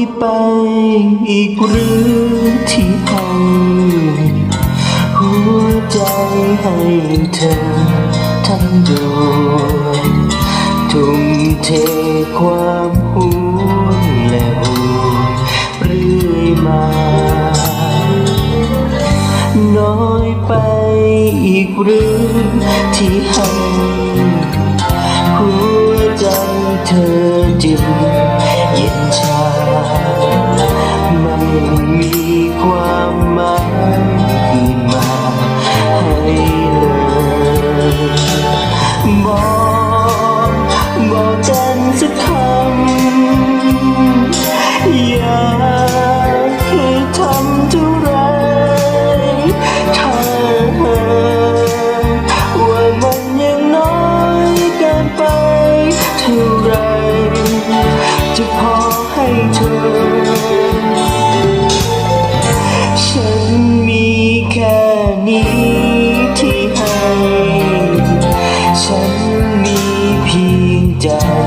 อีกหรือที่ให้หัวใจให้เธอทั้งดวงทุ่มเทความห่วงและห่วงเรื่อยมา น้อยไปอีกหรือที่ให้หัวใจเธอ กันสักคำอยากให้ทำเท่าไรถ้าหากว่ามันยังน้อยเกินไปเท่าไรจะพอให้เธอ ฉันมีแค่นี้ที่ให้ ฉันมีเพียงใจ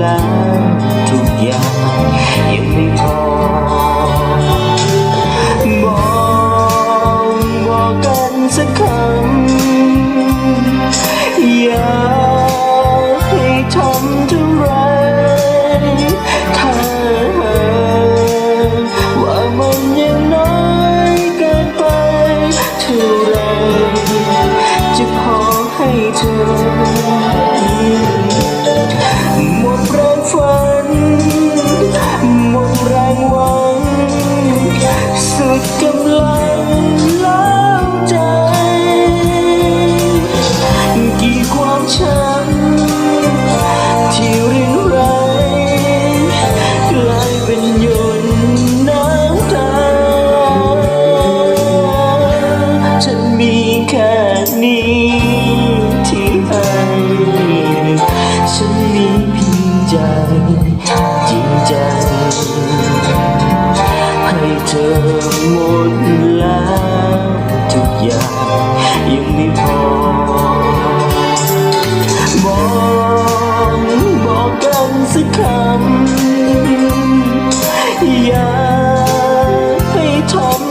แล้วทุกอย่างยังไม่พอบอกบอกกันสักคำอยากให้ทำเท่าไร ใจ จริงจังให้เธอหมดแล้วทุกอย่างยังไม่พอ บอกบอกกันสักคำ อยากให้ทำ